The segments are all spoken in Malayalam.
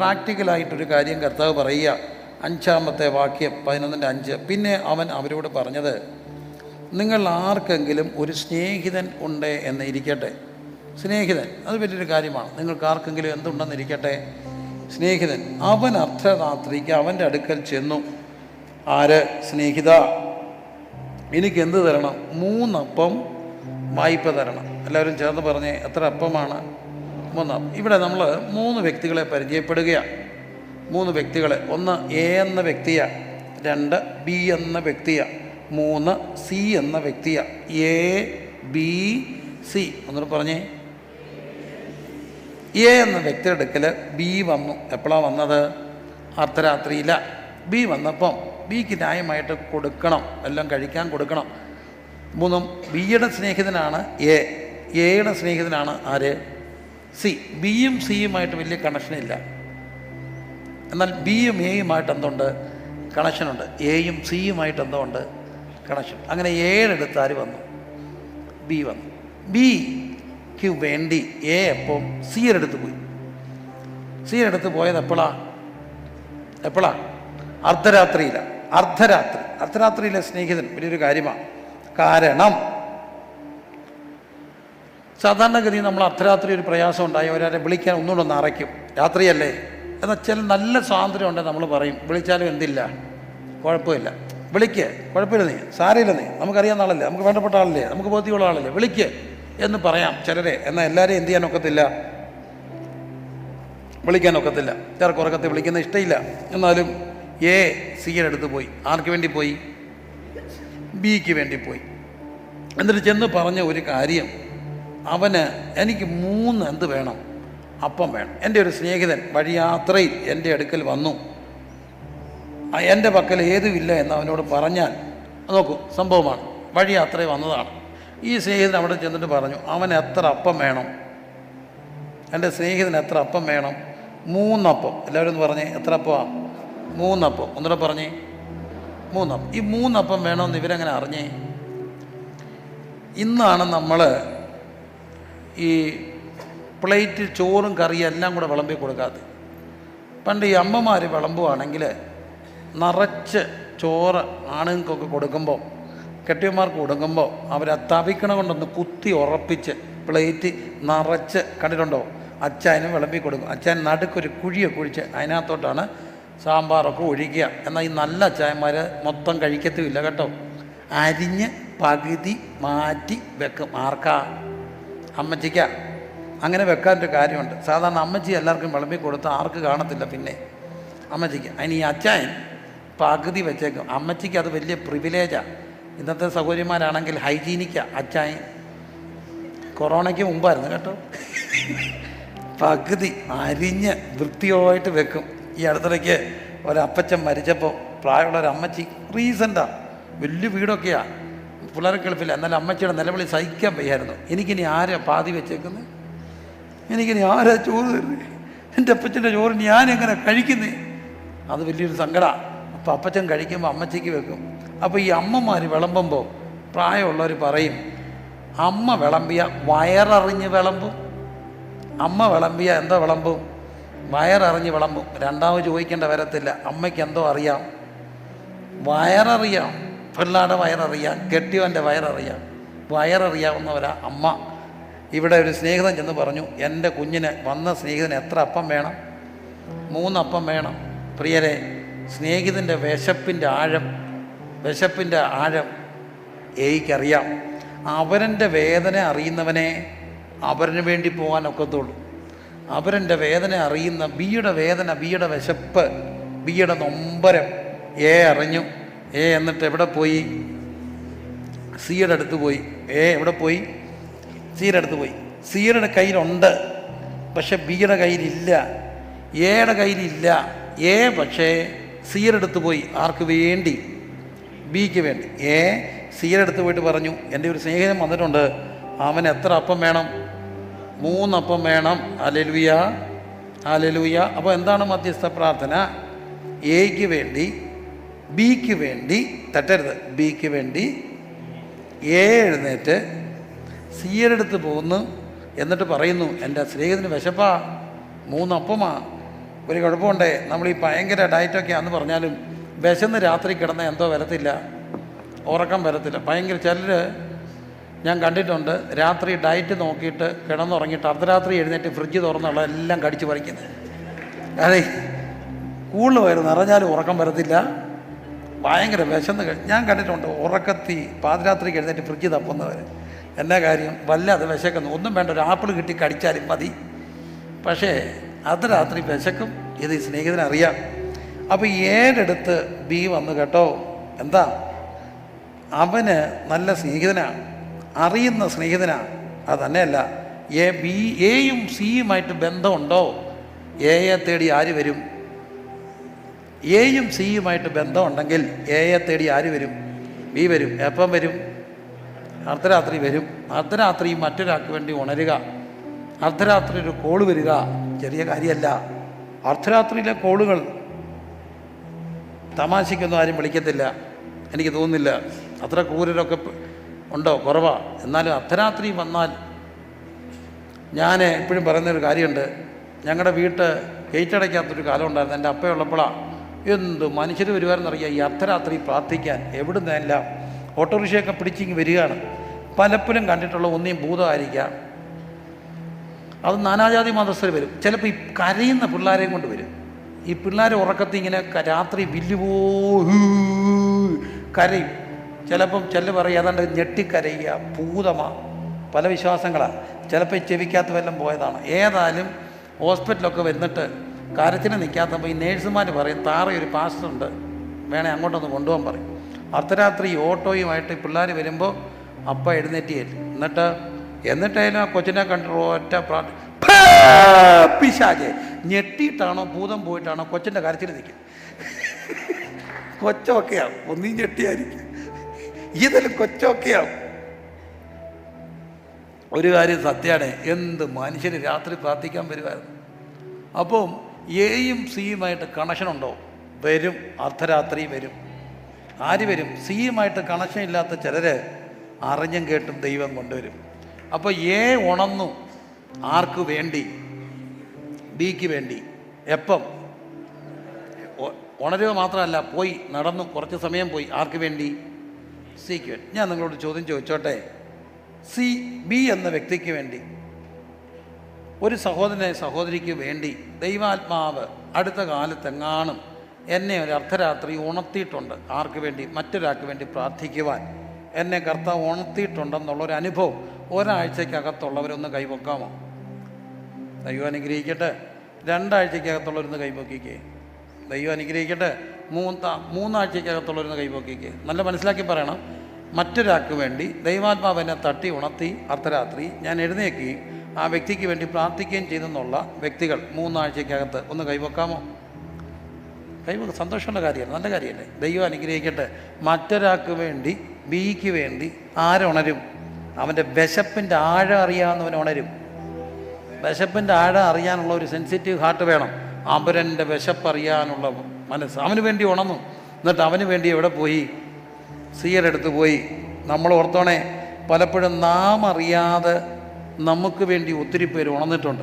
പ്രാക്ടിക്കലായിട്ടൊരു കാര്യം കർത്താവ് പറയുക. അഞ്ചാമത്തെ വാക്യം പതിനൊന്നിന്റെ അഞ്ച്. പിന്നെ അവൻ അവരോട് പറഞ്ഞത് നിങ്ങൾ ആർക്കെങ്കിലും ഒരു സ്നേഹിതൻ ഉണ്ട് എന്ന് ഇരിക്കട്ടെ. സ്നേഹിതൻ അത് വലിയൊരു കാര്യമാണ്. നിങ്ങൾക്ക് ആർക്കെങ്കിലും എന്തുണ്ടെന്നിരിക്കട്ടെ സ്നേഹിതൻ. അവൻ അർദ്ധരാത്രിക്ക് അവന്റെ അടുക്കൽ ചെന്നു. ആര്? സ്നേഹിത എനിക്ക് എന്ത് തരണം? മൂന്നപ്പം വായ്പ തരണം. എല്ലാവരും ചേർന്ന് പറഞ്ഞേ എത്ര അപ്പമാണ്? മൂന്നപ്പം ഇവിടെ നമ്മൾ മൂന്ന് വ്യക്തികളെ പരിചയപ്പെടുകയാണ്. മൂന്ന് വ്യക്തികളെ. ഒന്ന് എ എന്ന വ്യക്തിയാണ് രണ്ട് ബി എന്ന വ്യക്തിയാണ് മൂന്ന് സി എന്ന വ്യക്തിയാണ് എ ബി സി. ഒന്നുകൂടെ പറഞ്ഞേ. എ എന്ന വ്യക്തിയുടെ അടുക്കൽ ബി വന്നു. എപ്പോഴാണ് വന്നത്? അർദ്ധരാത്രിയില്ല ബി വന്നപ്പം ബിക്ക് ന്യായമായിട്ട് കൊടുക്കണം. എല്ലാം കഴിക്കാൻ കൊടുക്കണം. മൂന്നും ബിയുടെ സ്നേഹിതനാണ് എ. എയുടെ സ്നേഹിതനാണ് ആര്? സി ബിയും സിയുമായിട്ട് വലിയ കണക്ഷനില്ല എന്നാൽ ബിയും എയുമായിട്ട് എന്തുണ്ട്? കണക്ഷനുണ്ട് എയും സിയുമായിട്ട് എന്തോ ഉണ്ട് കണക്ഷൻ അങ്ങനെ ഏഴെടുത്ത് ആര് വന്നു? ബി വന്നു. ബിക്ക് വേണ്ടി എ എപ്പം സിയുടെ പോയി. സിയുടെ പോയത് എപ്പോഴാ എപ്പോഴാ അർദ്ധരാത്രിയിലാണ് അർദ്ധരാത്രി. അർദ്ധരാത്രിയിലെ സ്നേഹിതൻ വലിയൊരു കാര്യമാണ് കാരണം സാധാരണഗതി നമ്മൾ അർദ്ധരാത്രി ഒരു പ്രയാസം ഉണ്ടായി ഒരാളെ വിളിക്കാൻ ഒന്നുകൂടെ ഒന്ന് അറയ്ക്കും. രാത്രിയല്ലേ? എന്നാൽ ചില നല്ല സ്വാതന്ത്ര്യം ഉണ്ടെങ്കിൽ നമ്മൾ പറയും. വിളിച്ചാലും എന്തില്ല? കുഴപ്പമില്ല. വിളിക്ക്. കുഴപ്പമില്ല നീ. സാരയില്ല നീ. നമുക്കറിയാവുന്ന ആളല്ലേ? നമുക്ക് വേണ്ടപ്പെട്ട ആളല്ലേ? നമുക്ക് ബോധ്യമുള്ള ആളല്ലേ? വിളിക്ക് എന്ന് പറയാം ചിലരെ. എന്നാൽ എല്ലാവരെയും എന്ത് ചെയ്യാൻ ഒക്കത്തില്ല? വിളിക്കാൻ ഒക്കത്തില്ല. ചിലർക്ക് ഉറക്കത്തെ വിളിക്കുന്ന ഇഷ്ടമില്ല എന്നാലും എ സിയുടെ അടുത്ത് പോയി. ആർക്ക് വേണ്ടി പോയി? ബിക്ക് വേണ്ടി പോയി. എന്നിട്ട് ചെന്ന് പറഞ്ഞ ഒരു കാര്യം അവന് എനിക്ക് മൂന്ന് എന്ത് വേണം? അപ്പം വേണം. എന്റെ ഒരു സ്നേഹിതൻ വഴിയാത്രയിൽ എന്റെ അടുക്കൽ വന്നു. എന്റെ പക്കൽ ഏതുമില്ല എന്ന് അവനോട് പറഞ്ഞാൽ നോക്കൂ സംഭവമാണ്. വഴിയാത്രയിൽ വന്നതാണ്. ഈ സ്നേഹിതൻ അവിടെ ചെന്നിട്ട് പറഞ്ഞു അവൻ എത്ര അപ്പം വേണം? എന്റെ സ്നേഹിതന് എത്ര അപ്പം വേണം? മൂന്നപ്പം. എല്ലാവരും ഒന്ന് പറഞ്ഞേ എത്ര അപ്പമാണ് മൂന്നപ്പം. ഒന്നുകൂടെ പറഞ്ഞേ. മൂന്നപ്പം. ഈ മൂന്നപ്പം വേണമെന്ന് ഇവരെങ്ങനെ അറിഞ്ഞേ? ഇന്നാണ് നമ്മൾ ഈ പ്ലേറ്റ് ചോറും കറിയും എല്ലാം കൂടെ വിളമ്പി കൊടുക്കാതെ. പണ്ട് ഈ അമ്മമാർ വിളമ്പുവാണെങ്കിൽ നിറച്ച് ചോറ് ആണുങ്ങൾക്കൊക്കെ കൊടുക്കുമ്പോൾ കെട്ടിയന്മാർക്ക് കൊടുക്കുമ്പോൾ അവരെ തവിക്കണ കൊണ്ടൊന്ന് കുത്തി ഉറപ്പിച്ച് പ്ലേറ്റ് നിറച്ച് കണ്ടിട്ടുണ്ടോ? അച്ചായനും വിളമ്പി കൊടുക്കും. അച്ചായൻ നടുക്കൊരു കുഴിയൊക്കെ കുഴിച്ച് അതിനകത്തോട്ടാണ് സാമ്പാറൊക്കെ ഒഴിക്കുക. എന്നാൽ ഈ നല്ല അച്ചായന്മാർ മൊത്തം കഴിക്കത്തുമില്ല കേട്ടോ. അരിഞ്ഞ് പകുതി മാറ്റി വെക്കും. ആർക്കാ? അമ്മച്ചിക്ക അങ്ങനെ വെക്കാനൊരു കാര്യമുണ്ട്. സാധാരണ അമ്മച്ചി എല്ലാവർക്കും വിളമ്പി കൊടുത്ത് ആർക്ക് കാണത്തില്ല പിന്നെ. അമ്മച്ചിക്ക്. അതിന് ഈ അച്ചായൻ പകുതി വെച്ചേക്കും. അമ്മച്ചിക്ക് അത് വലിയ പ്രിവിലേജാണ് ഇന്നത്തെ സൗകര്യന്മാരാണെങ്കിൽ ഹൈജീനിക്കാണ് അച്ചായൻ. കൊറോണയ്ക്ക് മുമ്പായിരുന്നു കേട്ടോ. പകുതി അരിഞ്ഞ് വൃത്തിയായിട്ട് വെക്കും. ഈ അടുത്തിടയ്ക്ക് ഒരപ്പച്ചൻ മരിച്ചപ്പോൾ പ്രായമുള്ള ഒരു അമ്മച്ചി വലിയ വീടൊക്കെയാണ് ഗൾഫില്ല എന്നാലും അമ്മച്ചിയുടെ നിലവിളി സഹിക്കാൻ വയ്യായിരുന്നു. എനിക്കിനി ആരാ പാതി വെച്ചേക്കുന്നത് എനിക്കിനി ആരാ ചോറ് തരുന്നത് എന്റെ അപ്പച്ചന്റെ ചോറ് ഞാൻ എങ്ങനെ കഴിക്കുന്നേ? അത് വലിയൊരു സങ്കടമാണ് അപ്പോൾ അപ്പച്ചൻ കഴിക്കുമ്പോൾ അമ്മച്ചിക്ക് വെക്കും. അപ്പോൾ ഈ അമ്മമാർ വിളമ്പുമ്പോൾ പ്രായമുള്ളവർ പറയും അമ്മ വിളമ്പിയ വയററിഞ്ഞ് വിളമ്പും. അമ്മ വിളമ്പിയ എന്താ വിളമ്പും? വയററിഞ്ഞ് വിളമ്പും. രണ്ടാമത് ചോദിക്കേണ്ട വരത്തില്ല. അമ്മയ്ക്ക് എന്തോ അറിയാം. വയററിയാം. പിള്ളാടെ വയററിയാം കെട്ടിയവന്റെ വയററിയാം വയററിയാവുന്നവരാ അമ്മ. ഇവിടെ ഒരു സ്നേഹിതൻ ചെന്ന് പറഞ്ഞു എന്റെ കുഞ്ഞിന് വന്ന സ്നേഹിതന് എത്ര അപ്പം വേണം? മൂന്നപ്പം വേണം. പ്രിയരെ സ്നേഹിതന്റെ വിശപ്പിന്റെ ആഴം വിശപ്പിന്റെ ആഴം എനിക്കറിയാം. അവരന്റെ വേദന അറിയുന്നവനെ അവരന് വേണ്ടി പോകാൻ ഒക്കത്തുള്ളൂ. അവരന്റെ വേദന അറിയുന്ന ബിയുടെ വേദന ബിയുടെ വിശപ്പ് ബിയുടെ നൊമ്പരം ഏ അറിഞ്ഞു. എ എന്നിട്ട് എവിടെ പോയി? സിയുടെ അടുത്ത് പോയി. എ എവിടെ പോയി? സിയുടെ അടുത്ത് പോയി. സിയുടെ കയ്യിലുണ്ട് പക്ഷെ ബിയുടെ കയ്യിലില്ല. എയുടെ കയ്യിലില്ല. എ പക്ഷേ സിയുടെ അടുത്ത് പോയി. ആർക്ക് വേണ്ടി? ബിക്ക് വേണ്ടി. എ സിയുടെ അടുത്ത് പോയിട്ട് പറഞ്ഞു എന്റെ ഒരു സ്നേഹിതൻ വന്നിട്ടുണ്ട്. അവൻ എത്ര അപ്പം വേണം? മൂന്നപ്പം വേണം. അലലുയ അലലുയ അപ്പോൾ എന്താണ് മധ്യസ്ഥ പ്രാർത്ഥന? എയ്ക്ക് വേണ്ടി ബിക്ക് വേണ്ടി തട്ടരുത് ബിക്ക് വേണ്ടി എ എഴുന്നേറ്റ് സിയുടെ അടുത്ത് പോകുന്നു എന്നിട്ട് പറയുന്നു എന്റെ സ്നേഹത്തിന് വിശപ്പാ മൂന്നപ്പമാ ഒരു കുഴപ്പമുണ്ടേ നമ്മൾ ഈ ഭയങ്കര ഡയറ്റൊക്കെ ആണെന്ന് പറഞ്ഞാലും വിശന്ന് രാത്രി കിടന്ന എന്തോ വരത്തില്ല ഉറക്കം വരത്തില്ല. ഭയങ്കര ചിലർ ഞാൻ കണ്ടിട്ടുണ്ട് രാത്രി ഡയറ്റ് നോക്കിയിട്ട് കിടന്നുറങ്ങിയിട്ട് അർദ്ധരാത്രി എഴുന്നേറ്റ് ഫ്രിഡ്ജ് തുറന്നുള്ള എല്ലാം കടിച്ചു പറിക്കുന്നത് അതെ കൂടുതൽ വയറ് നിറഞ്ഞാലും ഉറക്കം വരത്തില്ല. ഭയങ്കര വിശന്ന് ഞാൻ കണ്ടിട്ടുണ്ട് ഉറക്കത്തി പാതിരാത്രിക്ക് എഴുന്നേറ്റ് ഫ്രിഡ്ജ് തപ്പുന്നവർ എല്ലാ കാര്യം വല്ലാതെ വിശക്കുന്നു. ഒന്നും വേണ്ട ഒരു ആപ്പിൾ കിട്ടി കടിച്ചാലും മതി. പക്ഷേ അർദ്ധരാത്രി വിശക്കും. ഇത് ഈ സ്നേഹിതനറിയാം അപ്പോൾ ഏഴെടുത്ത് ബി വന്നു കേട്ടോ. എന്താ? അവന് നല്ല സ്നേഹിതനാണ് അറിയുന്ന സ്നേഹിതനാണ് അത് തന്നെയല്ല. എ ബി എയും സിയുമായിട്ട് ബന്ധമുണ്ടോ? എയെ തേടി ആര് വരും? എയും സിയുമായിട്ട് ബന്ധമുണ്ടെങ്കിൽ എയെ തേടി ആര് വരും? ബി വരും. എപ്പം വരും? അർദ്ധരാത്രി വരും. അർദ്ധരാത്രി മറ്റൊരാൾക്ക് വേണ്ടി ഉണരുക. അർദ്ധരാത്രി ഒരു കോൾ വരിക. ചെറിയ കാര്യമല്ല. അർദ്ധരാത്രിയിലെ കോളുകൾ തമാശയ്ക്കൊന്നും ആരും വിളിക്കത്തില്ല. എനിക്ക് തോന്നുന്നില്ല. അത്ര ക്രൂരരൊക്കെ ഉണ്ടോ? കുറവാ. എന്നാലും അർദ്ധരാത്രി വന്നാൽ ഞാൻ എപ്പോഴും പറയുന്നൊരു കാര്യമുണ്ട്. ഞങ്ങളുടെ വീട്ട് ഗേറ്റ് അടയ്ക്കാത്തൊരു കാലം ഉണ്ടായിരുന്നു. എന്റെ അപ്പയുള്ളപ്പോഴാണ് എന്ത് മനുഷ്യർ വരുവാരെന്നറിയാം. ഈ അർദ്ധരാത്രി പ്രാർത്ഥിക്കാൻ എവിടുന്നെല്ലാം ഓട്ടോറിക്ഷയൊക്കെ പിടിച്ചിങ്ങ് വരികയാണ്. പലപ്പോഴും കണ്ടിട്ടുള്ള ഒന്നിയും ഭൂതമായിരിക്കാം അത് നാനാജാതി മതസ്ഥർ വരും. ചിലപ്പോൾ ഈ കരയുന്ന പിള്ളേരെയും കൊണ്ട് വരും. ഈ പിള്ളേരെ ഉറക്കത്തിൽ ഇങ്ങനെ രാത്രി വില്ലുപോ കരയും. ചിലപ്പം ചെല്ല് പറയും ഏതാണ്ട് ഞെട്ടിക്കരയുക ഭൂതമാ. പല വിശ്വാസങ്ങളാണ് ചിലപ്പോൾ ചെവിക്കാത്ത വല്ലതും പോയതാണ്. ഏതായാലും ഹോസ്പിറ്റലൊക്കെ വന്നിട്ട് കരച്ചിന് നിൽക്കാത്തപ്പോൾ ഈ നേഴ്സുമാർ പറയും താറ ഒരു പാസ്റ്ററുണ്ട്. വേണേ അങ്ങോട്ടൊന്ന് കൊണ്ടുപോകാൻ പറയും. അർദ്ധരാത്രി ഓട്ടോയുമായിട്ട് പിള്ളേർ വരുമ്പോൾ അപ്പ എഴുന്നേറ്റ് എന്നിട്ട് എന്നിട്ടായാലും ആ കൊച്ചിനെ കണ്ടിട്ട് ഒറ്റ പ്രാർത്ഥന പിശാചെ. ഞെട്ടിയിട്ടാണോ ഭൂതം പോയിട്ടാണോ കൊച്ചിന്റെ കരച്ചിൽ നിൽക്കും. കൊച്ചൊക്കെയാവും. ഒന്നീ ഞെട്ടിയായിരിക്കും. ഇതിൽ കൊച്ചൊക്കെയാവും. ഒരു കാര്യം സത്യമാണ് എന്ത് മനുഷ്യന് രാത്രി പ്രാർത്ഥിക്കാൻ വരുമായിരുന്നു അപ്പം എയും സിയുമായിട്ട് കണക്ഷൻ ഉണ്ടോ? വരും. അർദ്ധരാത്രി വരും. ആര് വരും? സിയുമായിട്ട് കണക്ഷൻ ഇല്ലാത്ത ചിലർ അറിഞ്ഞും കേട്ടും ദൈവം കൊണ്ടുവരും. അപ്പോൾ എ ഉണന്നു ആർക്ക് വേണ്ടി? ബിക്ക് വേണ്ടി. എപ്പം? ഉണരുക മാത്രമല്ല പോയി നടന്നു കുറച്ച് സമയം പോയി ആർക്ക് വേണ്ടി? സിക്ക് വേണ്ടി. ഞാൻ നിങ്ങളോട് ചോദ്യം ചോദിച്ചോട്ടെ? സി ബി എന്ന വ്യക്തിക്ക് വേണ്ടി. ഒരു സഹോദരനെ സഹോദരിക്ക് വേണ്ടി ദൈവാത്മാവ് അടുത്ത കാലത്തെങ്ങാനും എന്നെ ഒരു അർദ്ധരാത്രി ഉണർത്തിയിട്ടുണ്ട്. ആർക്ക് വേണ്ടി? മറ്റൊരാൾക്ക് വേണ്ടി പ്രാർത്ഥിക്കുവാൻ. എന്നെ കർത്താവ് ഉണർത്തിയിട്ടുണ്ടെന്നുള്ളൊരു അനുഭവം ഒരാഴ്ചക്കകത്തുള്ളവരൊന്ന് കൈവക്കാമോ? ദൈവം അനുഗ്രഹിക്കട്ടെ. രണ്ടാഴ്ചക്കകത്തുള്ളവരൊന്ന് കൈപൊക്കിക്കേ ദൈവം അനുഗ്രഹിക്കട്ടെ. മൂന്ന മൂന്നാഴ്ചക്കകത്തുള്ളവരൊന്ന് കൈപൊക്കിക്കേ നല്ല മനസ്സിലാക്കി പറയണം. മറ്റൊരാൾക്ക് വേണ്ടി ദൈവാത്മാവ് എന്നെ തട്ടി ഉണർത്തി അർദ്ധരാത്രി ഞാൻ എഴുന്നേക്കുകയും ആ വ്യക്തിക്ക് വേണ്ടി പ്രാർത്ഥിക്കുകയും ചെയ്തെന്നുള്ള വ്യക്തികൾ മൂന്നാഴ്ചക്കകത്ത് ഒന്ന് കൈവക്കാമോ? കൈവക്ക സന്തോഷമുള്ള കാര്യമല്ല? നല്ല കാര്യമല്ലേ? ദൈവം അനുഗ്രഹിക്കട്ടെ. മറ്റൊരാൾക്ക് വേണ്ടി ബിക്ക് വേണ്ടി ആരുണരും? അവന്റെ വിശപ്പിന്റെ ആഴം അറിയാവുന്നവൻ ഉണരും. വിശപ്പിന്റെ ആഴം അറിയാനുള്ള ഒരു സെൻസിറ്റീവ് ഹാർട്ട് വേണം. അപരന്റെ വിശപ്പ് അറിയാനുള്ള മനസ്സ്. അവന് വേണ്ടി ഉണന്നു എന്നിട്ട് അവന് വേണ്ടി എവിടെ പോയി? സിയർ എടുത്തു പോയി. നമ്മൾ ഓർത്തോണേ പലപ്പോഴും നാം അറിയാതെ നമുക്ക് വേണ്ടി ഒത്തിരി പേര് ഉണർന്നിട്ടുണ്ട്.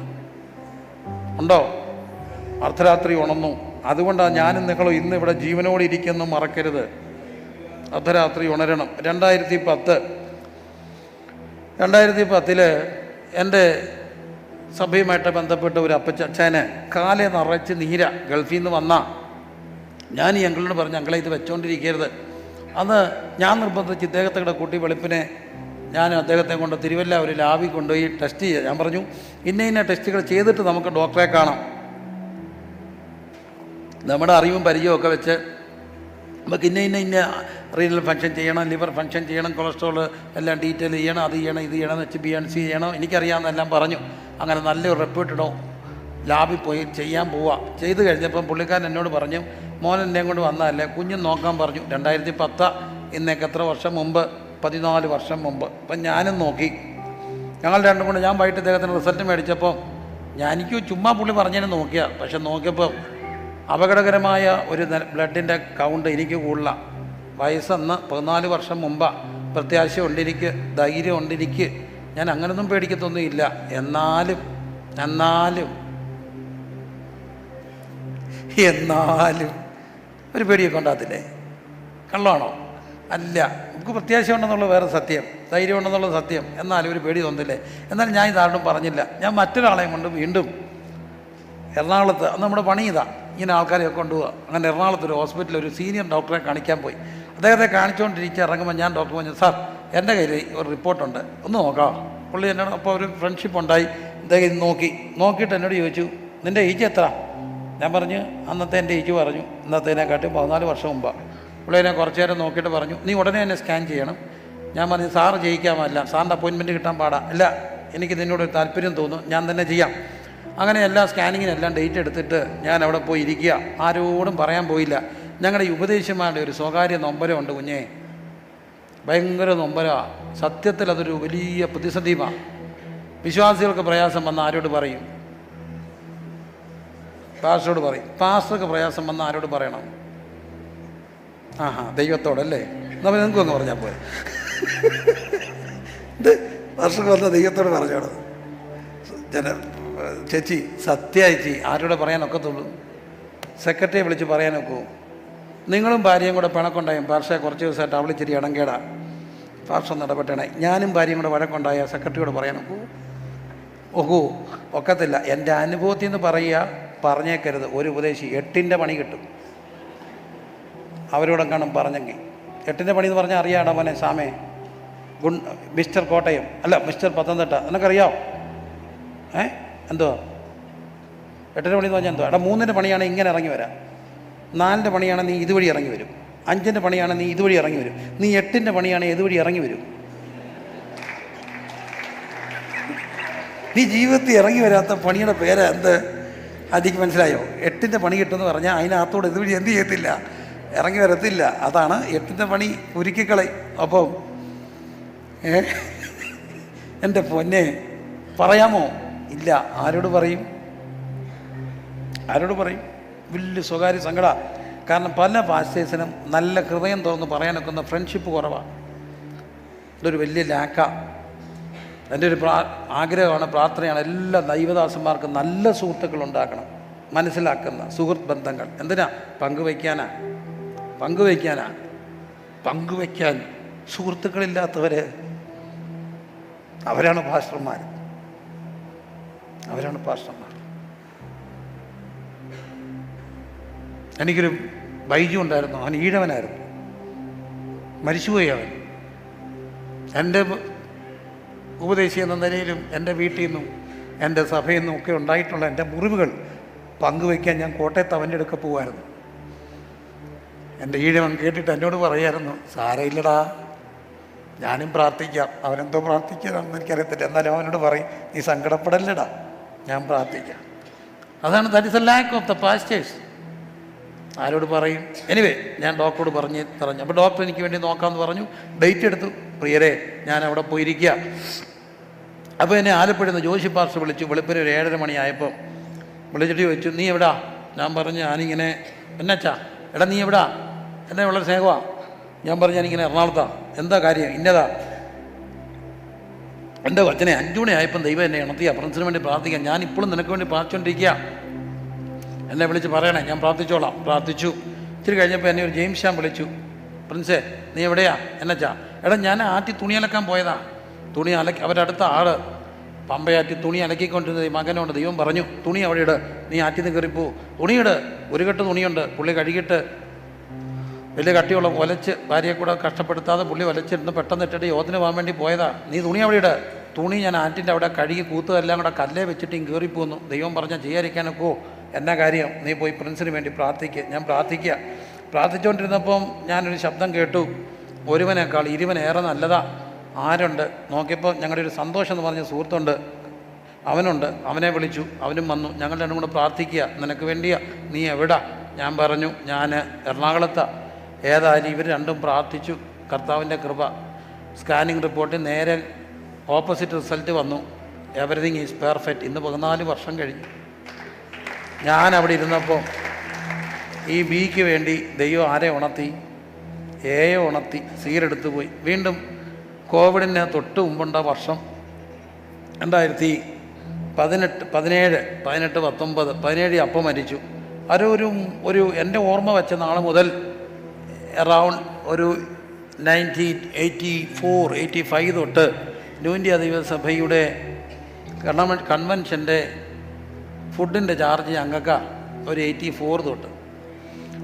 ഉണ്ടോ? അർദ്ധരാത്രി ഉണർന്നു. അതുകൊണ്ടാണ് ഞാനും നിങ്ങളും ഇന്ന് ഇവിടെ ജീവനോടെ ഇരിക്കുന്നു മറക്കരുത്. അർദ്ധരാത്രി ഉണരണം. രണ്ടായിരത്തി പത്ത്. രണ്ടായിരത്തി പത്തിൽ എന്റെ സഭയുമായിട്ട് ബന്ധപ്പെട്ട ഒരു അപ്പച്ചനെ കാലെ നിറച്ച് നീര ഗൾഫിൽ നിന്ന് വന്ന. ഞാൻ ഈ അങ്കിളിനോട് പറഞ്ഞു അങ്കളെ ഇത് വെച്ചോണ്ടിരിക്കരുത്. അന്ന് ഞാൻ നിർബന്ധിച്ച് ഇദ്ദേഹത്തെ കൂടെ കൂട്ടി വെളുപ്പിനെ ഞാൻ അദ്ദേഹത്തെ കൊണ്ട് തിരുവല്ല ഒരു ലാബിൽ കൊണ്ടുപോയി ടെസ്റ്റ് ചെയ്യുക ഞാൻ പറഞ്ഞു ഇന്ന ഇന്ന ടെസ്റ്റുകൾ ചെയ്തിട്ട് നമുക്ക് ഡോക്ടറെ കാണാം. നമ്മുടെ അറിവും പരിചയവും ഒക്കെ വെച്ച് നമുക്ക് ഇന്ന ഇന്ന ഇന്ന റീനൽ ഫങ്ഷൻ ചെയ്യണം ലിവർ ഫങ്ഷൻ ചെയ്യണം കൊളസ്ട്രോൾ എല്ലാം ഡീറ്റെയിൽ ചെയ്യണം അത് ചെയ്യണം ഇത് ചെയ്യണം എച്ച് ബി എൻ സി ചെയ്യണം. എനിക്കറിയാമെന്നെല്ലാം പറഞ്ഞു. അങ്ങനെ നല്ലൊരു റെപ്യൂട്ടഡോ ലാബിൽ പോയി ചെയ്യാൻ പോവാം. ചെയ്ത് കഴിഞ്ഞപ്പം പുള്ളിക്കാരൻ എന്നോട് പറഞ്ഞു മോൻ എന്നെയും കൊണ്ട് വന്നതല്ലേ കുഞ്ഞും നോക്കാൻ പറഞ്ഞു. രണ്ടായിരത്തി പത്ത് ഇന്നേക്ക് എത്ര വർഷം മുമ്പ് പതിനാല് വർഷം മുമ്പ്. അപ്പം ഞാനും നോക്കി. ഞങ്ങൾ രണ്ടും കൂടെ ഞാൻ വൈകിട്ട് ഇദ്ദേഹത്തിന് റിസൾട്ട് മേടിച്ചപ്പോൾ ഞാൻ എനിക്ക് ചുമ്മാ പുള്ളി പറഞ്ഞതിന് നോക്കിയാ. പക്ഷെ നോക്കിയപ്പോൾ അപകടകരമായ ഒരു ബ്ലഡിന്റെ കൗണ്ട് എനിക്ക് കൂടുതല വയസ്സെന്ന് പതിനാല് വർഷം മുമ്പ്. പ്രത്യാശ ഉണ്ടിരിക്ക് ധൈര്യം ഉണ്ടിരിക്ക് ഞാൻ അങ്ങനൊന്നും പേടിക്കത്തൊന്നും ഇല്ല എന്നാലും എന്നാലും എന്നാലും ഒരു പേടിയൊക്കെ ഉണ്ടാകത്തില്ലേ? കള്ളമാണോ? അല്ല നമുക്ക് പ്രത്യാശ ഉണ്ടെന്നുള്ള വേറെ സത്യം ധൈര്യം ഉണ്ടെന്നുള്ള സത്യം. എന്നാലും ഒരു പേടി തോന്നില്ലേ? എന്നാൽ ഞാൻ ഇതാരും പറഞ്ഞില്ല. ഞാൻ മറ്റൊരാളെയും കൊണ്ട് വീണ്ടും എറണാകുളത്ത് അന്ന് നമ്മുടെ പണി ഇതാ. ഇങ്ങനെ ആൾക്കാരെയൊക്കെ കൊണ്ടുപോകുക അങ്ങനെ എറണാകുളത്ത് ഒരു ഹോസ്പിറ്റലിൽ ഒരു സീനിയർ ഡോക്ടറെ കാണിക്കാൻ പോയി. അദ്ദേഹത്തെ കാണിച്ചുകൊണ്ടിരിക്കുക ഇറങ്ങുമ്പോൾ ഞാൻ ഡോക്ടർ പറഞ്ഞു സാർ എന്റെ കയ്യിൽ ഒരു റിപ്പോർട്ടുണ്ട്. ഒന്ന് നോക്കാം പുള്ളി എന്നോട് അപ്പോൾ ഒരു ഫ്രണ്ട്ഷിപ്പ് ഉണ്ടായി. അദ്ദേഹം ഇത് നോക്കി. നോക്കിയിട്ട് എന്നോട് ചോദിച്ചു നിന്റെ ഏജ് എത്ര? ഞാൻ പറഞ്ഞു അന്നത്തെ എന്റെ ഏജ് പറഞ്ഞു ഇന്നത്തേനെക്കാട്ടി പതിനാല് വർഷം മുമ്പാണ് പുള്ളി കുറച്ചു നേരം നോക്കിയിട്ട് പറഞ്ഞു നീ ഉടനെ തന്നെ സ്കാൻ ചെയ്യണം. ഞാൻ പറഞ്ഞു സാറ് ജയിക്കാമല്ല സാറിന്റെ അപ്പോയിൻമെന്റ് കിട്ടാൻ പാടാ. അല്ല എനിക്ക് നിന്നോട് താല്പര്യം തോന്നുന്നു ഞാൻ തന്നെ ചെയ്യാം. അങ്ങനെ എല്ലാ സ്കാനിങ്ങിനെല്ലാം ഡേറ്റ് എടുത്തിട്ട് ഞാൻ അവിടെ പോയി ഇരിക്കുക. ആരോടും പറയാൻ പോയില്ല. ഞങ്ങളുടെ ഈ ഉപദേശന്മാരുടെ ഒരു സ്വകാര്യ നൊമ്പരമുണ്ട് കുഞ്ഞേ. ഭയങ്കര നൊമ്പരമാണ് സത്യത്തിൽ അതൊരു വലിയ പ്രതിസന്ധിയുമാണ് വിശ്വാസികൾക്ക് പ്രയാസം വന്ന ആരോട് പറയും? പാസ്റ്ററോട് പറയും. പാസ്റ്റർക്ക് പ്രയാസം വന്ന ആരോട് പറയണം? ആഹാ ദൈവത്തോടല്ലേ? എന്നാൽ നിങ്ങൾക്ക് നിങ്ങൾക്കും അങ്ങ് പറഞ്ഞാൽ പോരെ. ഇത് വർഷം വന്ന ദൈവത്തോട് പറഞ്ഞോളൂ. ജന ചേച്ചി സത്യമായിച്ചി ആരോട് പറയാനൊക്കത്തുള്ളൂ? സെക്രട്ടറിയെ വിളിച്ച് പറയാനൊക്കെ. നിങ്ങളും ഭാര്യയും കൂടെ പിണക്കുണ്ടായും. പാർഷ കുറച്ച് ദിവസമായിട്ട് അവളിച്ചിരി ഇടങ്കേടാ. പാർഷ നടപെട്ടണേ ഞാനും ഭാര്യയും കൂടെ വഴക്കുണ്ടായ സെക്രട്ടറിയോട് പറയാനൊക്കൂ. ഓഹോ ഒക്കത്തില്ല. എന്റെ അനുഭവത്തിൽ നിന്ന് പറയുക പറഞ്ഞേക്കരുത്. ഒരു ഉപദേശി എട്ടിന്റെ പണി കിട്ടും. അവരോടെങ്ങാനും പറഞ്ഞെങ്കിൽ എട്ടിന്റെ പണി എന്ന് പറഞ്ഞാൽ അറിയാടാ മോനെ സാമേ ഗുൺ മിസ്റ്റർ കോട്ടയം. അല്ല മിസ്റ്റർ പത്തനംതിട്ട. നിനക്കറിയാമോ ഏ? എന്തോ എട്ടിന്റെ പണി എന്ന് പറഞ്ഞാൽ എന്തോ എടാ മൂന്നിന്റെ പണിയാണ് ഇങ്ങനെ ഇറങ്ങി വരാം. നാലിന്റെ പണിയാണ് നീ ഇതുവഴി ഇറങ്ങി വരും. അഞ്ചിന്റെ പണിയാണ് നീ ഇതുവഴി ഇറങ്ങി വരും. നീ എട്ടിന്റെ പണിയാണ് ഇതുവഴി ഇറങ്ങി വരും? നീ ജീവിതത്തിൽ ഇറങ്ങി വരാത്ത പണിയുടെ പേര് എന്ത്? അതിക്ക് മനസ്സിലായോ? എട്ടിന്റെ പണി കിട്ടുമെന്ന് പറഞ്ഞാൽ അതിനകത്തോടെ ഇതുവഴി എന്ത് ചെയ്യത്തില്ല? ഇറങ്ങി വരത്തില്ല. അതാണ് എട്ടിന്റെ പണി ഒരുക്കിക്കളെ അപ്പം ഏ? എന്റെ പൊന്നെ പറയാമോ? ഇല്ല. ആരോട് പറയും? ആരോട് പറയും? വലിയ സ്വകാര്യ സങ്കട. കാരണം പല പാസ്റ്റേഴ്സിനും നല്ല ഹൃദയം തുറന്ന് പറയാനൊക്കുന്ന ഫ്രണ്ട്ഷിപ്പ് കുറവാണ് ഇതൊരു വലിയ ലാക്ക. എന്റെ ഒരു പ്രാ ആഗ്രഹമാണ് പ്രാർത്ഥനയാണ്. എല്ലാ ദൈവദാസന്മാർക്കും നല്ല സുഹൃത്തുക്കൾ ഉണ്ടാക്കണം. മനസ്സിലാക്കുന്ന സുഹൃത്ത് ബന്ധങ്ങൾ എന്തിനാ? പങ്കുവയ്ക്കാനാ. പങ്കുവയ്ക്കാനാ. പങ്കുവയ്ക്കാൻ സുഹൃത്തുക്കളില്ലാത്തവർ അവരാണ് പാസ്റ്റർമാർ അവരാണ് പാസ്റ്റർമാർ. എനിക്കൊരു ബൈജു ഉണ്ടായിരുന്നു. അവൻ ഈഴവനായിരുന്നു. മരിച്ചുപോയി അവൻ. എന്റെ ഉപദേശി എന്ന നിലയിലും എന്റെ വീട്ടിൽ നിന്നും എന്റെ സഭയിൽ നിന്നും ഒക്കെ ഉണ്ടായിട്ടുള്ള എന്റെ മുറിവുകൾ പങ്കുവയ്ക്കാൻ ഞാൻ കോട്ടയത്ത് അവന്റെ അടുക്ക പോകുമായിരുന്നു എന്റെ ഈഴവൻ കേട്ടിട്ട് എന്നോട് പറയായിരുന്നു സാരയില്ലടാ ഞാനും പ്രാർത്ഥിക്കാം. അവനെന്തോ പ്രാർത്ഥിക്കാനാണെന്ന് എനിക്കറിയത്തില്ല. എന്നാലും അവനോട് പറയും നീ സങ്കടപ്പെടല്ലടാ. ഞാൻ പ്രാർത്ഥിക്കാം. അതാണ് that is a lack of the pastors ആരോട് പറയും? എനിവേ ഞാൻ ഡോക്ടറോട് പറഞ്ഞ് പറഞ്ഞു അപ്പോൾ ഡോക്ടർ എനിക്ക് വേണ്ടി നോക്കാമെന്ന് പറഞ്ഞു. ഡേറ്റ് എടുത്തു. പ്രിയരെ ഞാൻ അവിടെ പോയിരിക്കുക അപ്പോൾ എന്നെ ആലപ്പുഴ നിന്ന് ജോഷി പാസ്റ്റർ വിളിച്ചു. വെളുപ്പിന് ഒരു ഏഴര മണിയായപ്പോൾ വിളിച്ചിട്ട് ചോദിച്ചു നീ എവിടാ? ഞാൻ പറഞ്ഞു ഞാനിങ്ങനെ എന്നച്ചാ? എടാ നീ എവിടാ? എന്നെ വളരെ സ്നേഹമാണ് ഞാൻ പറഞ്ഞു ഞാനിങ്ങനെ എറണാകുളത്താ. എന്താ കാര്യം? ഇന്നതാ. എന്റെ അച്ഛനെ അഞ്ചു മണിയായപ്പം ദൈവം എന്നെ ഇണത്തി ഫ്രണ്ട്സിന് വേണ്ടി പ്രാർത്ഥിക്കാം. ഞാൻ ഇപ്പോഴും നിനക്ക് വേണ്ടി പ്രാർത്ഥിച്ചുകൊണ്ടിരിക്കുക എന്നെ വിളിച്ച് പറയണേ ഞാൻ പ്രാർത്ഥിച്ചോളാം. പ്രാർത്ഥിച്ചു. ഇച്ചിരി കഴിഞ്ഞപ്പോൾ എന്നെ ഒരു ജെയിംസ് ഷാൻ വിളിച്ചു. പ്രിൻസേ നീ എവിടെയാ? എന്നച്ചാ. എടാ ഞാൻ ആറ്റി തുണി അലക്കാൻ പോയതാ. തുണി അലക്കി അവരടുത്ത ആൾ പമ്പയാറ്റി തുണി അലക്കിക്കൊണ്ടിരുന്നത് മകനോട് ദൈവം പറഞ്ഞു തുണി അവിടെ ഇട് നീ ആറ്റി നിന്ന് കയറിപ്പോ. തുണിയിട് ഒരു കെട്ട് തുണിയുണ്ട്. പുള്ളി കഴുകിയിട്ട് വലിയ കട്ടിയുള്ള ഒലച്ച് ഭാര്യയെ കൂടെ കഷ്ടപ്പെടുത്താതെ പുള്ളി ഒലച്ചിരുന്ന് പെട്ടെന്ന് ഇട്ടിട്ട് യോധന പോകാൻ വേണ്ടി പോയതാ. നീ തുണി അവിടെ ഇട് തുണി ഞാൻ ആറ്റിന്റെ അവിടെ കഴുകി കൂത്തതെല്ലാം കൂടെ കല്ലേ വെച്ചിട്ട് കയറിപ്പോന്നു. ദൈവം പറഞ്ഞാൽ ചെയ്യാതിരിക്കാനൊക്കെ എന്നാ കാര്യം? നീ പോയി പ്രിൻസിന് വേണ്ടി പ്രാർത്ഥിക്കുക ഞാൻ പ്രാർത്ഥിക്കുക പ്രാർത്ഥിച്ചുകൊണ്ടിരുന്നപ്പം ഞാനൊരു ശബ്ദം കേട്ടു. ഒരുവനേക്കാൾ ഇരുവനേറെ നല്ലതാ. ആരുണ്ട്? നോക്കിയപ്പോൾ ഞങ്ങളുടെ ഒരു സന്തോഷം എന്ന് പറഞ്ഞ സുഹൃത്തുണ്ട്. അവനുണ്ട്. അവനെ വിളിച്ചു. അവനും വന്നു. ഞങ്ങൾ രണ്ടും കൂടെ പ്രാർത്ഥിക്കുക. നിനക്ക് വേണ്ടിയാ. നീ എവിടാ? ഞാൻ പറഞ്ഞു ഞാൻ എറണാകുളത്താ. ഏതായാലും ഇവർ രണ്ടും പ്രാർത്ഥിച്ചു. കർത്താവിന്റെ കൃപ. സ്കാനിങ് റിപ്പോർട്ടിൽ നേരെ ഓപ്പോസിറ്റ് റിസൾട്ട് വന്നു. Everything is perfect. ഇന്ന് പതിനാല് വർഷം കഴിഞ്ഞു. ഞാൻ അവിടെ ഇരുന്നപ്പോൾ ഈ ബിക്ക് വേണ്ടി ദൈവം ആരെ ഉണർത്തി? എയെ ഉണർത്തി? സീരെടുത്ത് പോയി. വീണ്ടും കോവിഡിന് തൊട്ട് മുമ്പുണ്ട വർഷം രണ്ടായിരത്തി പതിനെട്ട് പതിനേഴ് പതിനെട്ട് പത്തൊമ്പത് പതിനേഴ് അപ്പം മരിച്ചു. അതൊരു ഒരു എന്റെ ഓർമ്മ വെച്ച നാൾ മുതൽ അറൗണ്ട് ഒരു nineteen eighty four eighty five തൊട്ട് ന്യൂ ഇന്ത്യ ദൈവസഭയുടെ കൺവ കൺവെൻഷന്റെ ഫുഡിന്റെ ചാർജ് ഞങ്ങൾക്ക് ഒരു എയ്റ്റി ഫോർ തൊട്ട്.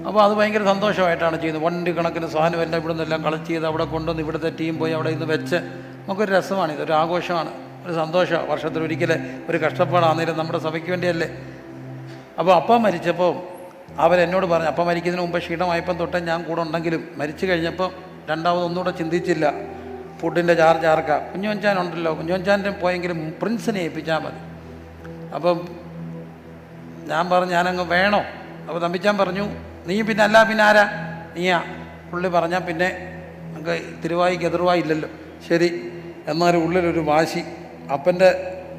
അപ്പോൾ അത് ഭയങ്കര സന്തോഷമായിട്ടാണ് ചെയ്യുന്നത്. വണ്ടി കണക്കിന് സാധനം എല്ലാം ഇവിടെ നിന്നെല്ലാം കളക്ട് ചെയ്ത് അവിടെ കൊണ്ടുവന്ന് ഇവിടുത്തെ ടീം പോയി അവിടെ ഇന്ന് വെച്ച് നമുക്കൊരു രസമാണ്. ഇതൊരു ആഘോഷമാണ്. ഒരു സന്തോഷമാണ്. വർഷത്തിൽ ഒരിക്കലെ ഒരു കഷ്ടപ്പാടാണെങ്കിലും നമ്മുടെ സഭയ്ക്ക് വേണ്ടിയല്ലേ? അപ്പോൾ അപ്പ മരിച്ചപ്പോൾ അവരെന്നോട് പറഞ്ഞു അപ്പം മരിക്കുന്നതിന് മുമ്പ് ക്ഷീണമായപ്പം തൊട്ടേ ഞാൻ കൂടെ ഉണ്ടെങ്കിലും മരിച്ചു കഴിഞ്ഞപ്പോൾ രണ്ടാമത് ഒന്നുകൂടെ ചിന്തിച്ചില്ല. ഫുഡിന്റെ ചാർജ് ആർക്കാ? കുഞ്ഞോഞ്ചാൻ ഉണ്ടല്ലോ. കുഞ്ഞോഞ്ചാന്റെ പോയെങ്കിലും പ്രിൻസിനെ ഏൽപ്പിച്ചാൽ മതി. അപ്പം ഞാൻ പറഞ്ഞു ഞാനങ്ങ് വേണോ? അപ്പോൾ തമ്പിച്ചാൻ പറഞ്ഞു നീ പിന്നെ അല്ല പിന്നെ ആരാ? നീയാ. പുള്ളി പറഞ്ഞാൽ പിന്നെ നമുക്ക് തിരുവായിക്ക് ഗതിർവായി ഇല്ലല്ലോ. ശരി. എന്നാലും ഉള്ളിലൊരു വാശി. അപ്പന്റെ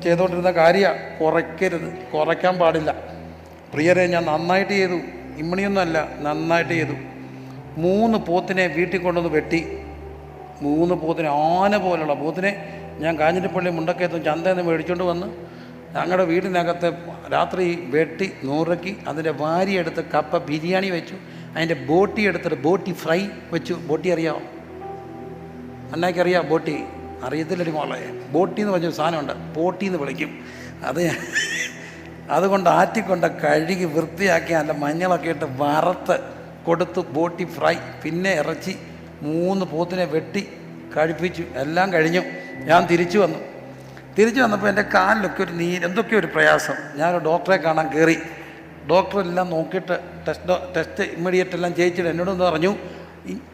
ചെയ്തുകൊണ്ടിരുന്ന കാര്യമാണ് കുറയ്ക്കരുത്. കുറയ്ക്കാൻ പാടില്ല. പ്രിയരെ ഞാൻ നന്നായിട്ട് ചെയ്തു. ഇമ്മണിയൊന്നുമല്ല നന്നായിട്ട് ചെയ്തു. മൂന്ന് പോത്തിനെ വീട്ടിൽ കൊണ്ടുവന്ന് വെട്ടി. മൂന്ന് പോത്തിനെ ആന പോലുള്ള പോത്തിനെ ഞാൻ കാഞ്ഞിരപ്പള്ളി മുണ്ടക്കയത്തും ചന്തയിൽ നിന്ന് മേടിച്ചുകൊണ്ട് വന്ന് ഞങ്ങളുടെ വീടിനകത്ത് രാത്രി വെട്ടി നൂറക്കി അതിന്റെ വാരിയെടുത്ത് കപ്പ ബിരിയാണി വെച്ചു അതിന്റെ ബോട്ടി എടുത്തിട്ട് ബോട്ടി ഫ്രൈ വെച്ചു. ബോട്ടി അറിയാമോ അന്നയ്ക്കറിയാം ബോട്ടി. അറിയത്തില്ലൊരു മോളെ. ബോട്ടി എന്ന് പറഞ്ഞൊരു സാധനമുണ്ട്. ബോട്ടി എന്ന് വിളിക്കും. അത് അതുകൊണ്ട് ആറ്റിക്കൊണ്ട് കഴുകി വൃത്തിയാക്കി അതിന്റെ മഞ്ഞളൊക്കെ ഇട്ട് വറുത്ത് കൊടുത്തു ബോട്ടി ഫ്രൈ. പിന്നെ ഇറച്ചി മൂന്ന് പോത്തിനെ വെട്ടി കഴിപ്പിച്ചു. എല്ലാം കഴിഞ്ഞു. ഞാൻ തിരിച്ചു വന്നു. തിരിച്ചു വന്നപ്പോൾ എന്റെ കാലിലൊക്കെ ഒരു നീര് എന്തൊക്കെ ഒരു പ്രയാസം. ഞാനൊരു ഡോക്ടറെ കാണാൻ കയറി ഡോക്ടറെല്ലാം നോക്കിയിട്ട് ടെസ്റ്റ് ടെസ്റ്റ് ഇമ്മീഡിയറ്റ് എല്ലാം ചെയ്യിച്ചിട്ട് എന്നോടൊന്ന് പറഞ്ഞു.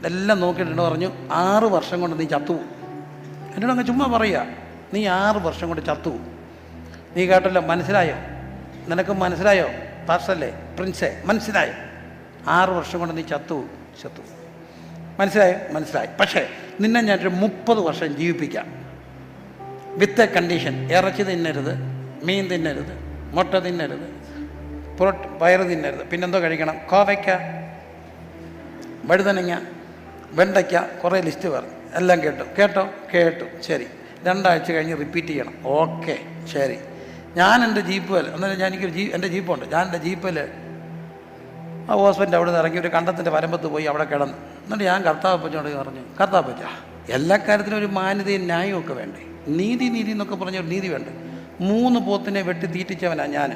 എല്ലാം നോക്കിയിട്ട് എന്നോട് പറഞ്ഞു ആറ് വർഷം കൊണ്ട് നീ ചത്തുപോകും. എന്നോട് അങ്ങ് ചുമ്മാ പറയുക നീ ആറ് വർഷം കൊണ്ട് ചത്തുപോകും. നീ കേട്ടല്ലോ മനസ്സിലായോ? നിനക്ക് മനസ്സിലായോ? പാർസല്ലേ പ്രിൻസേ മനസ്സിലായോ? ആറ് വർഷം കൊണ്ട് നീ ചത്തു ചത്തു മനസ്സിലായോ? മനസ്സിലായി. പക്ഷേ നിന്നെ ഞാനൊരു മുപ്പത് വർഷം ജീവിപ്പിക്കാം. വിത്ത് കണ്ടീഷൻ ഇറച്ചി തിന്നരുത് മീൻ തിന്നരുത് മുട്ട തിന്നരുത് പുറട്ട് പയറ് തിന്നരുത്. പിന്നെന്തോ കഴിക്കണം? കോവയ്ക്ക വഴുതനങ്ങ വെണ്ടയ്ക്ക കുറേ ലിസ്റ്റ് പറഞ്ഞു. എല്ലാം കേട്ടു. കേട്ടോ? കേട്ടു. ശരി. രണ്ടാഴ്ച കഴിഞ്ഞ് റിപ്പീറ്റ് ചെയ്യണം. ഓക്കെ. ശരി. ഞാൻ എന്റെ ജീപ്പിൽ എന്നാലും ഞാൻ എനിക്കൊരു ജീ എന്റെ ജീപ്പുണ്ട്. ഞാൻ എന്റെ ജീപ്പിൽ ആ ഹോസ്പിറ്റൽ അവിടെ നിന്ന് ഇറങ്ങി ഒരു കണ്ടത്തിന്റെ വരമ്പത്ത് പോയി അവിടെ കിടന്നു. എന്നിട്ട് ഞാൻ കർത്താവപ്പച്ചോട് പറഞ്ഞു കർത്താവ് കർത്താവപ്പച്ച എല്ലാ കാര്യത്തിനും ഒരു മാന്യതയും ന്യായവും ഒക്കെ വേണ്ടേ? നീതി നീതി എന്നൊക്കെ പറഞ്ഞ ഒരു നീതി വേണ്ട? മൂന്ന് പോത്തിനെ വെട്ടി തീറ്റിച്ചവനാണ് ഞാൻ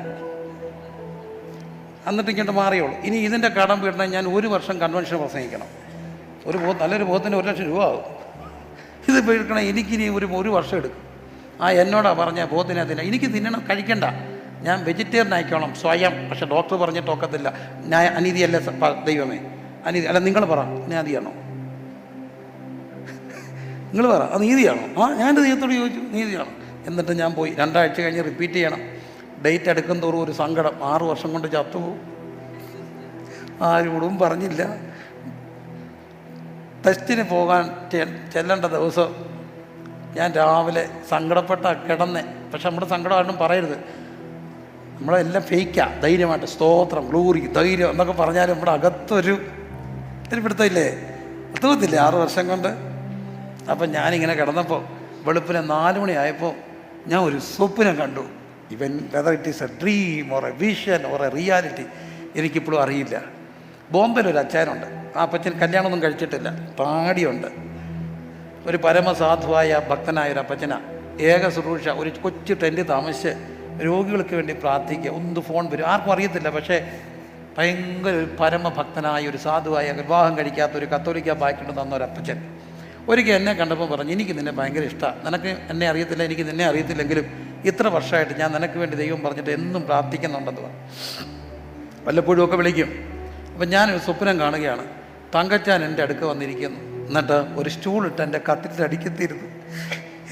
എന്നിട്ട് ഇങ്ങോട്ട് മാറിയോളൂ. ഇനി ഇതിന്റെ കടം വീടണം ഞാൻ ഒരു വർഷം കൺവെൻഷൻ പ്രസംഗിക്കണം. ഒരു പോത്ത് നല്ലൊരു പോത്തിന് ഒരു ലക്ഷം രൂപ ആകും ഇത് വീഴ്ക്കണം എനിക്കിനി ഒരു ഒരു വർഷം എടുക്കും. ആ എന്നോടാ പറഞ്ഞ പോത്തിനെ തിന്ന എനിക്ക് തിന്നണം കഴിക്കണ്ട. ഞാൻ വെജിറ്റേറിയൻ ആയിക്കോളാം സ്വയം. പക്ഷെ ഡോക്ടർ പറഞ്ഞിട്ടൊക്കത്തില്ല ഞാൻ അനീതിയല്ല ദൈവമേ? അനീതി അല്ല നിങ്ങൾ പറ ഞാൻ നീതിയാണോ നിങ്ങൾ പറ അത് നീതിയാണോ? ആ ഞാൻ ദൈവത്തോട് ചോദിച്ചു നീതിയാണോ? എന്നിട്ട് ഞാൻ പോയി. രണ്ടാഴ്ച കഴിഞ്ഞ് റിപ്പീറ്റ് ചെയ്യണം. ഡേറ്റ് എടുക്കും തോറും ഒരു സങ്കടം. ആറു വർഷം കൊണ്ട് ചത്തുപോകും. ആരോടും പറഞ്ഞില്ല. ടെസ്റ്റിന് പോകാൻ ചെല്ലേണ്ട ദിവസം ഞാൻ രാവിലെ സങ്കടപ്പെട്ട കിടന്ന്. പക്ഷെ നമ്മുടെ സങ്കടം ആരും പറയരുത്. നമ്മളെല്ലാം ഫേക്കാണ് ധൈര്യമായിട്ട് സ്തോത്രം ഗ്ലൂറി ധൈര്യം എന്നൊക്കെ പറഞ്ഞാലും നമ്മുടെ അകത്തൊരു ഒരു പിടുത്തമില്ലേ? ആറു ആറ് വർഷം കൊണ്ട്? അപ്പം ഞാനിങ്ങനെ കിടന്നപ്പോൾ വെളുപ്പിനെ നാല് മണിയായപ്പോൾ ഞാൻ ഒരു സ്വപ്നം കണ്ടു. Even whether it is a dream or a vision or a reality എനിക്കിപ്പോഴും അറിയില്ല. ബോംബെയിൽ ഒരു അച്ചാനുണ്ട് ആ അപ്പച്ചൻ കല്യാണമൊന്നും കഴിച്ചിട്ടില്ല. പാടിയുണ്ട്. ഒരു പരമസാധുവായ ഭക്തനായ ഒരു അപ്പച്ചന. ഏക ശുശ്രൂഷ ഒരു കൊച്ചു ടെന്റ് താമസിച്ച് രോഗികൾക്ക് വേണ്ടി പ്രാർത്ഥിക്കുക. ഒന്ന് ഫോൺ വരും. ആർക്കും അറിയത്തില്ല. പക്ഷേ ഭയങ്കര ഒരു പരമഭക്തനായ ഒരു സാധുവായ വിവാഹം കഴിക്കാത്ത ഒരു കത്തോലിക്ക ബാക്കിട്ട് തന്ന ഒരു അപ്പച്ചൻ. ഒരിക്കൽ എന്നെ കണ്ടപ്പോൾ പറഞ്ഞു എനിക്ക് നിന്നെ ഭയങ്കര ഇഷ്ടമാണ് നിനക്ക് എന്നെ അറിയത്തില്ല എനിക്ക് നിന്നെ അറിയത്തില്ലെങ്കിലും ഇത്ര വർഷമായിട്ട് ഞാൻ നിനക്ക് വേണ്ടി ദൈവം പറഞ്ഞിട്ട് എന്നും പ്രാർത്ഥിക്കുന്നുണ്ടെന്ന് പറഞ്ഞു. വല്ലപ്പോഴും ഒക്കെ വിളിക്കും. അപ്പം ഞാനൊരു സ്വപ്നം കാണുകയാണ്. തങ്കച്ചാൻ എന്റെ അടുക്ക വന്നിരിക്കുന്നു. എന്നിട്ട് ഒരു സ്റ്റൂൾ ഇട്ട് എന്റെ കത്തിട്ട് അടിക്കത്തിരുന്നു.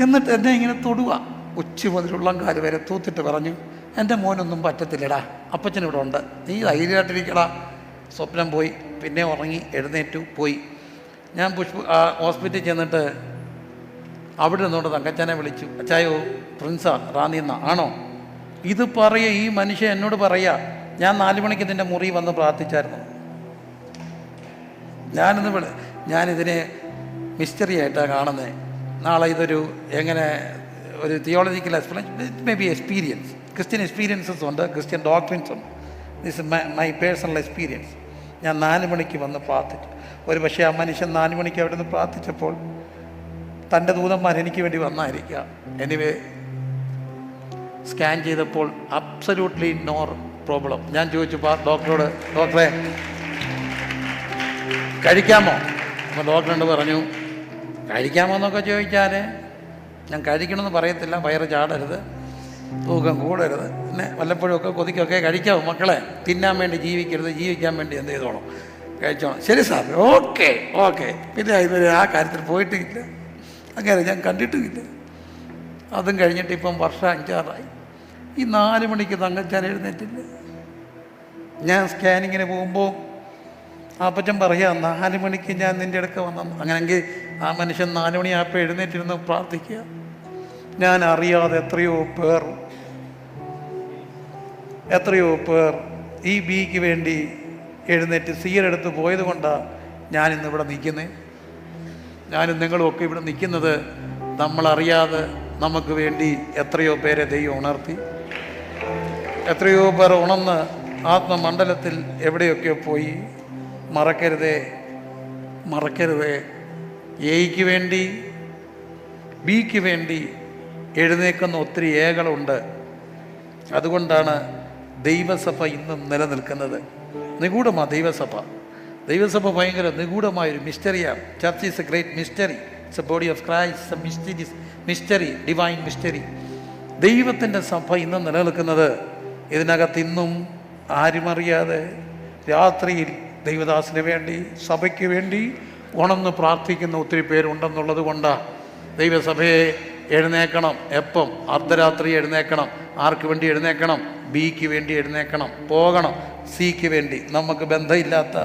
എന്നിട്ട് എന്നെ ഇങ്ങനെ തൊടുക ഉച്ച മുതലുള്ള കാൽ വരെ തൂത്തിട്ട് പറഞ്ഞു എന്റെ മോനൊന്നും പറ്റത്തില്ലടാ. അപ്പച്ചൻ ഇവിടെ ഉണ്ട്. നീ ധൈര്യമായിട്ടിരിക്കടാ. സ്വപ്നം പോയി. പിന്നെ ഉറങ്ങി എഴുന്നേറ്റു പോയി. ഞാൻ പുഷ്പ ഹോസ്പിറ്റലിൽ ചെന്നിട്ട് അവിടെ നിന്നുകൊണ്ട് തങ്കച്ചാനെ വിളിച്ചു. അച്ചായോ പ്രിൻസാ റാന്നിന്ന ആണോ? ഇത് പറയ ഈ മനുഷ്യൻ എന്നോട് പറയാ. ഞാൻ നാല് മണിക്ക് നിന്റെ മുറി വന്ന് പ്രാർത്ഥിച്ചായിരുന്നു. ഞാനിന്ന് വിളി ഞാനിതിനെ മിസ്റ്ററി ആയിട്ടാണ് കാണുന്നത് നാളെ ഇതൊരു എങ്ങനെ ഒരു theological explanation may be experience Christian experiences ഉണ്ട് ക്രിസ്ത്യൻ ഡോക്ടറിൻസ് ഉണ്ട്. ദിസ് മൈ പേഴ്സണൽ എക്സ്പീരിയൻസ് ഞാൻ നാല് മണിക്ക് വന്ന് പ്രാർത്ഥിച്ചു. ഒരു പക്ഷേ ആ മനുഷ്യൻ നാല് മണിക്ക് അവിടെ നിന്ന് പ്രാർത്ഥിച്ചപ്പോൾ തന്റെ ദൂതന്മാർ എനിക്ക് വേണ്ടി വന്നായിരിക്കാം എനിവേ സ്കാൻ ചെയ്തപ്പോൾ അബ്സല്യൂട്ട്ലി നോ പ്രോബ്ലം ഞാൻ ചോദിച്ചു ഡോക്ടറോട് ഡോക്ടറെ കഴിക്കാമോ? അപ്പോൾ ഡോക്ടറിനോട് പറഞ്ഞു കഴിക്കാമോ എന്നൊക്കെ ചോദിച്ചാൽ ഞാൻ കഴിക്കണമെന്ന് പറയത്തില്ല വയറ് ചാടരുത് തൂക്കം കൂടരുത് പിന്നെ വല്ലപ്പോഴും ഒക്കെ കൊതിക്കൊക്കെ കഴിക്കാവും മക്കളെ. തിന്നാൻ വേണ്ടി ജീവിക്കരുത് ജീവിക്കാൻ വേണ്ടി എന്ത് ചെയ്തോണം കഴിച്ചോണം ശരി സാർ. Okay okay. പിന്നെ ഇതുവരെ ആ കാര്യത്തിൽ പോയിട്ടില്ല. അങ്ങനെ ഞാൻ കണ്ടിട്ടുമില്ല അതും കഴിഞ്ഞിട്ട് ഇപ്പം വർഷം അഞ്ചാറായി. ഈ നാല് മണിക്ക് തങ്കച്ചാൻ എഴുന്നേറ്റില്ല. ഞാൻ സ്കാനിങ്ങിന് പോകുമ്പോൾ അപ്പച്ചൻ പറയാം നാല് മണിക്ക് ഞാൻ നിന്റെ അടുക്ക വന്നു അങ്ങനെങ്കിൽ ആ മനുഷ്യൻ നാല് മണിയായപ്പോൾ എഴുന്നേറ്റിരുന്നു പ്രാർത്ഥിക്കുക. ഞാൻ അറിയാതെ എത്രയോ പേർ എത്രയോ പേർ ഈ ബിക്ക് വേണ്ടി എഴുന്നേറ്റ് സീരെടുത്ത് പോയത് കൊണ്ടാണ് ഞാനിന്ന് ഇവിടെ നിൽക്കുന്നത് ഞാനും നിങ്ങളുമൊക്കെ ഇവിടെ നിൽക്കുന്നത് നമ്മളറിയാതെ നമുക്ക് വേണ്ടി എത്രയോ പേരെ ദൈവം ഉണർത്തി. എത്രയോ പേർ ഉണർന്ന് ആത്മമണ്ഡലത്തിൽ എവിടെയൊക്കെ പോയി. മറക്കരുതേ മറക്കരുതേ. എയ്ക്ക് വേണ്ടി ബിക്ക് വേണ്ടി എഴുന്നേക്കുന്ന ഒത്തിരി ഏകളുണ്ട്. അതുകൊണ്ടാണ് ദൈവസഭ ഇന്നും നിലനിൽക്കുന്നത്. നിഗൂഢമാ ദൈവസഭ. ദൈവസഭ ഭയങ്കര നിഗൂഢമായൊരു മിസ്റ്ററിയാണ്. Church is a great mystery it's a body of Christ mystery mystery divine mystery ദൈവത്തിന്റെ സഭ ഇന്നും നിലനിൽക്കുന്നത് ഇതിനകത്ത് ഇന്നും ആരും അറിയാതെ രാത്രിയിൽ ദൈവദാസിന് വേണ്ടി സഭയ്ക്ക് വേണ്ടി ഉണർന്ന് പ്രാർത്ഥിക്കുന്ന ഒത്തിരി പേരുണ്ടെന്നുള്ളത് കൊണ്ടാണ് ദൈവസഭയെ എഴുന്നേക്കണം എപ്പം? അർദ്ധരാത്രി എഴുന്നേക്കണം ആർക്ക് വേണ്ടി എഴുന്നേക്കണം ബിക്ക് വേണ്ടി എഴുന്നേക്കണം പോകണം. സിക്ക് വേണ്ടി. നമുക്ക് ബന്ധമില്ലാത്ത.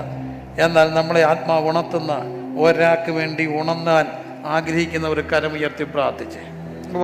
എന്നാൽ നമ്മളെ ആത്മാവ് ഉണർത്തുന്ന. ഒരാൾക്ക് വേണ്ടി ഉണർന്നാൻ ആഗ്രഹിക്കുന്ന ഒരു കരമുയർത്തി പ്രാർത്ഥിച്ചേ.